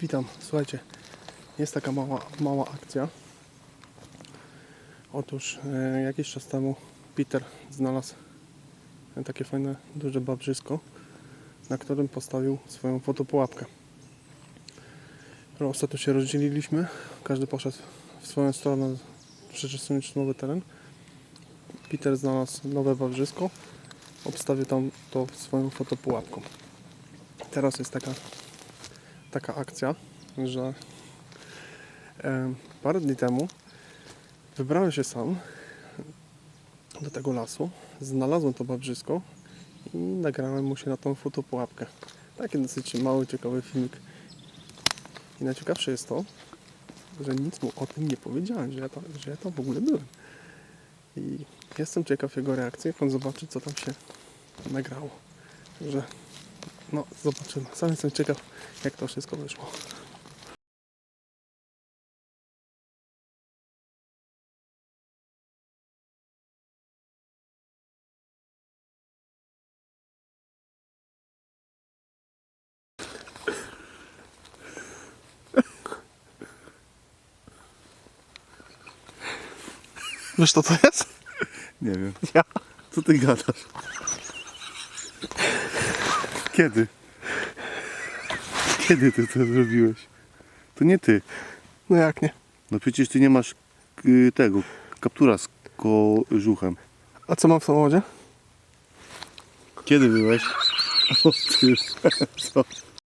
Witam, słuchajcie, jest taka mała, mała akcja. Otóż e, jakiś czas temu Peter znalazł takie fajne, duże babrzysko, na którym postawił swoją fotopułapkę. Ostatnio się rozdzieliliśmy, każdy poszedł w swoją stronę, przeczesujemy nowy teren. Peter znalazł nowe babrzysko, obstawił tam to swoją fotopułapką. Teraz jest taka taka akcja, że parę dni temu wybrałem się sam do tego lasu, znalazłem to babrzysko i nagrałem mu się na tą fotopułapkę. Taki dosyć mały, ciekawy filmik. I najciekawsze jest to, że nic mu o tym nie powiedziałem, że ja tam, że ja tam w ogóle byłem. I jestem ciekaw jego reakcji, jak on zobaczy, co tam się nagrało. Że no, zobaczymy. Sam jestem ciekaw, jak to wszystko wyszło. Wiesz, co to jest? Nie wiem. Ja. Co ty gadasz? Kiedy? Kiedy ty to zrobiłeś? To nie ty. No jak nie? No przecież ty nie masz y, tego kaptura z kożuchem. A co mam w samochodzie? Kiedy byłeś? O ty, co?